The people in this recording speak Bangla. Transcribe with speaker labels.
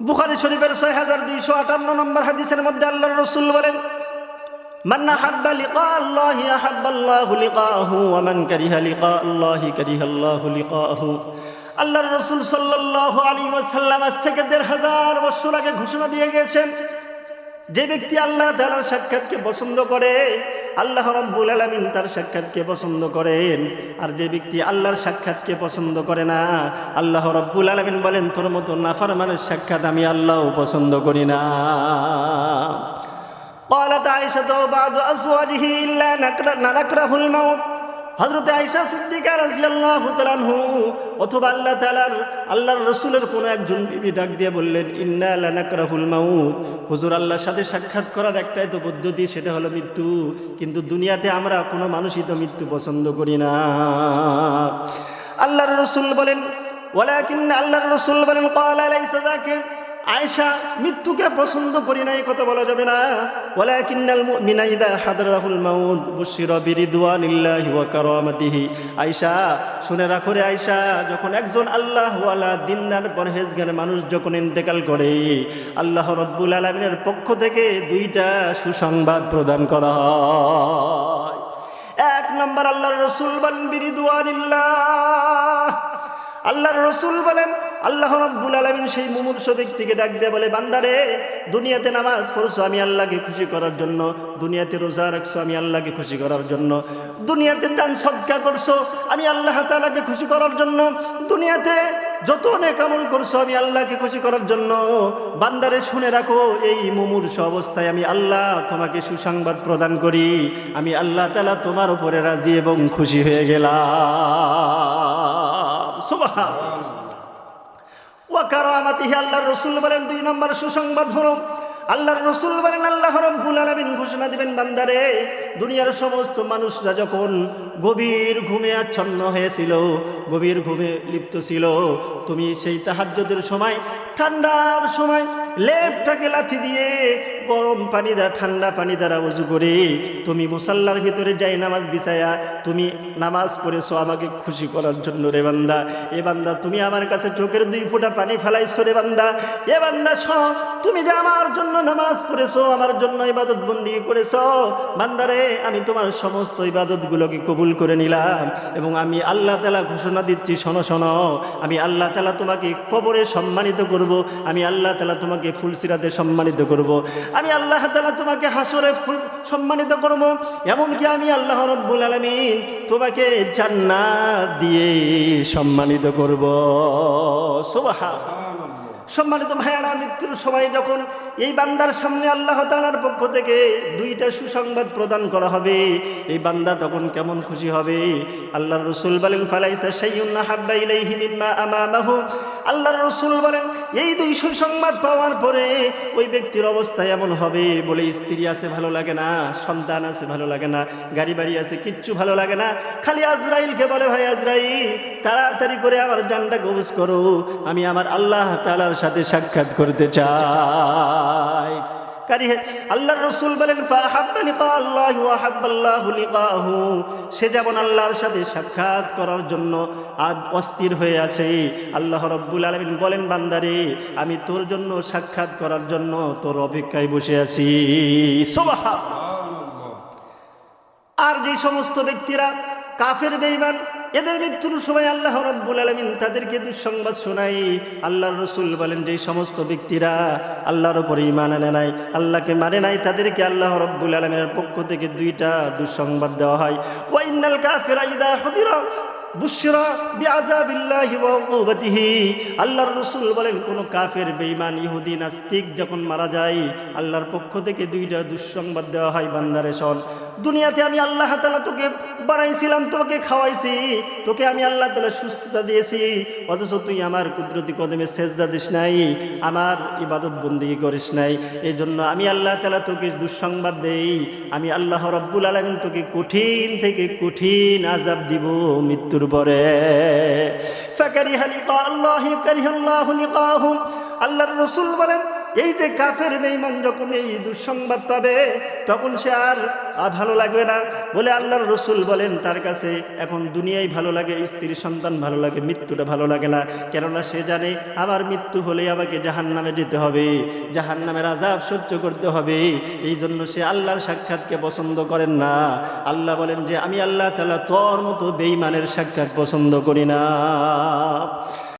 Speaker 1: বুখারি শরীফের ছয় হাজার দুইশো আটান্ন নম্বর হাদিসের মধ্যে আল্লাহ রসুল বলেন من أحب لقاء الله أحب الله لقاءه ومن كره لقاء الله كره الله لقاءه আল্লাহর রসুল সাল্লাহ আলী ওয়াসাল্লাম আজ থেকে দেড় হাজার বছর আগে ঘোষণা দিয়ে গেছেন যে ব্যক্তি আল্লাহ তালার সাক্ষাৎকে পছন্দ করে আল্লাহ রব্বুল আলমিন তার সাক্ষাৎকে পছন্দ করেন আর যে ব্যক্তি আল্লাহর সাক্ষাৎকে পছন্দ করে না আল্লাহ রব্বুল আলমিন বলেন তোর মতো নাফার মানুষ সাক্ষাৎ আমি আল্লাহও পছন্দ করি না قالت عائشة وبعض أزواجه إلا نكره نكره الموت হজরত আইসা সিদ্দিকা রাজিয়াল্লাহু তাআলাহু অথবা আল্লাহ তাআলার, আল্লাহর রাসূলের কোন একজন বিবি ডাক দিয়ে বললেন, ইন্না লানাকরাহুল মাউত। হুজুর আল্লাহর সাথে সাক্ষাৎ করার একটাই তো পদ্ধতি, সেটা হলো মৃত্যু। কিন্তু দুনিয়াতে আমরা কোনো মানুষই তো মৃত্যু পছন্দ করি না। আল্লাহর রাসূল বলেন ওয়ালাকিন আল্লাহর রাসূল বলেন, ক্বালা লাইসা যাকে। আয়েশা মৃত্যুকে পছন্দ করি না এই কথা বলা যাবে না। ওয়ালাকিন্নাল মুমিনা ইদা হাদারাহুল মাউত বুশিরা বিরিদওয়ানিল্লাহি ওয়া কারামাতিহি। আয়েশা, শুনে রাখো রে আয়েশা, যখন একজন আল্লাহ ওয়ালা দিনদার, পরহেজগার মানুষ যখন ইন্তেকাল করে, আল্লাহ রব্বুল আলামিনের পক্ষ থেকে দুইটা সুসংবাদ প্রদান করা হয়। এক নম্বর, আল্লাহর রসুল বলেন, বিরিদওয়ানিল্লাহ। আল্লাহর রসুল বলেন আল্লাহ রব্বুল আলমিন সেই মুমূর্ষ ব্যক্তিকে ডাক দিয়ে বলে, বান্দারে, দুনিয়াতে নামাজ পড়ছো আমি আল্লাহকে খুশি করার জন্য, দুনিয়াতে রোজা রাখছো আমি আল্লাহকে খুশি করার জন্য, দুনিয়াতে দান সৎকা করছ আমি আল্লাহ তালাকে খুশি করার জন্য, দুনিয়াতে যত অনেক আমল করছ আমি আল্লাহকে খুশি করার জন্য, বান্দারে শুনে রাখো, এই মুমূর্ষ অবস্থায় আমি আল্লাহ তোমাকে সুসংবাদ প্রদান করি, আমি আল্লাহ তালা তোমার উপরে রাজি এবং খুশি হয়ে গেলাম। সুবহান ওয়াকারামাতিহি, আল্লাহর রসুল বলেন, দুই নম্বর সুসংবাদ হলো, আল্লাহর রসুল বলেন, আল্লাহ রব্বুল আলমিন ঘোষণা দিবেন, বান্দারে, দুনিয়ার সমস্ত মানুষরা যখন গভীর ঘুমে আচ্ছন্ন হয়েছিল, গভীর ঘুমে লিপ্ত ছিল, তুমি সেই তাহার্যদের সময়, ঠান্ডার সময় লেপটাকে লাথি দিয়ে গরম পানি দ্বারা, ঠান্ডা পানি দ্বারা উজু করে তুমি মুসাল্লার ভিতরে যাই নামাজ বিছায়া তুমি নামাজ পড়েছো আমাকে খুশি করার জন্য রে বান্দা। এ বান্দা, তুমি আমার কাছে চোখের দুই ফোঁটা পানি ফেলাইছো রে বান্দা। এ বান্দা, শোনো, তুমি যে আমার জন্য নামাজ পড়েছো, আমার জন্য ইবাদত বন্দি করেছ বান্দারে আমি তোমার সমস্ত ইবাদতগুলোকে কবুল করে নিলাম এবং আমি আল্লাহ তালা ঘোষণা দিচ্ছি, শোনো শোনো, আমি আল্লাহ তালা তোমাকে কবরে সম্মানিত করব, আমি আল্লাহ তালা তোমাকে ফুলসিরাতে সম্মানিত করব। আমি আল্লাহ তালা তোমাকে হাসরে ফুল সম্মানিত করব। এমনকি আমি আল্লাহ রব্বুল আলমিন তোমাকে জান্নাত দিয়ে সম্মানিত করব। সোবাহা সম্মানিত ভাইয়ারা মৃত্যুর সময় যখন এই বান্দার সামনে আল্লাহ তালার পক্ষ থেকে দুইটা সুসংবাদ প্রদান করা হবে, এই বান্দা তখন কেমন খুশি হবে? আল্লাহর রসুল বলেন, ফালাইসা সাইয়ুন্না হাব্বা ইলাইহি মিম্মা আমামাহু। আল্লাহর রসুল বলেন এই দুই সুসংবাদ পাওয়ার পরে ওই ব্যক্তির অবস্থা এমন হবে বলে স্ত্রী আছে, ভালো লাগে না, সন্তান আছে, ভালো লাগে না, গাড়ি বাড়ি আছে, কিচ্ছু ভালো লাগে না। খালি আজরাইলকে বলে, ভাই আজরাইল, তাড়াতাড়ি করে আমার জানটা গবুজ করো, আমি আমার আল্লাহ তালার সাথে সাক্ষাৎ করতে চাই। আল্লাহর সে যেমন আল্লাহর সাথে সাক্ষাৎ করার জন্য আজ অস্থির হয়ে আছে। আল্লাহ রব্বুল আলামিন বলেন, বান্দারে, আমি তোর জন্য সাক্ষাৎ করার জন্য তোর অপেক্ষায় বসে আছি। আর যে সমস্ত ব্যক্তিরা কাফের, বেঈমান এদের মৃত্যুর সময় আল্লাহ রব্বুল আলমিন তাদেরকে দুঃসংবাদ শোনাই আল্লাহ রসুল বলেন যে সমস্ত ব্যক্তিরা আল্লাহর উপরে ইমান আনে নাই, আল্লাহকে মানে নাই, তাদেরকে আল্লাহ রব্বুল আলমিনের পক্ষ থেকে দুইটা দুঃসংবাদ দেওয়া হয়। ওয়াইনাল কাফেরা ইদা হুদিরা আমার কুদরতি কদমে সেজদা দিস নাই, আমার ইবাদত বন্দিগি করিস নাই। এই জন্য আমি আল্লাহ তাআলা তোকে দুঃসংবাদ দেই, আমি আল্লাহ রব্বুল আলামিন তোকে কঠিন থেকে কঠিন আযাব দিব মৃত্যুর পরে ফাকারিহা লিকা আল্লাহ কারিহাল্লাহু লিকাহুম। আল্লাহর রাসূল বলেন এই যে কাফের বেঈমান যখন এই দুঃসংবাদ পাবে, তখন সে আর ভালো লাগবে না। বলে আল্লাহর রসুল বলেন, তার কাছে এখন দুনিয়ায় ভালো লাগে, স্ত্রী সন্তান ভালো লাগে, মৃত্যুটা ভালো লাগে না। কেননা সে জানে আমার মৃত্যু হলে আমাকে জাহান নামে যেতে হবে জাহান নামের আজাব সহ্য করতে হবে। এই জন্য সে আল্লাহর সাক্ষাৎকে পছন্দ করেন না। আল্লাহ বলেন যে, আমি আল্লাহ তালা তোর মতো বেঈমানের সাক্ষাৎ পছন্দ করি না।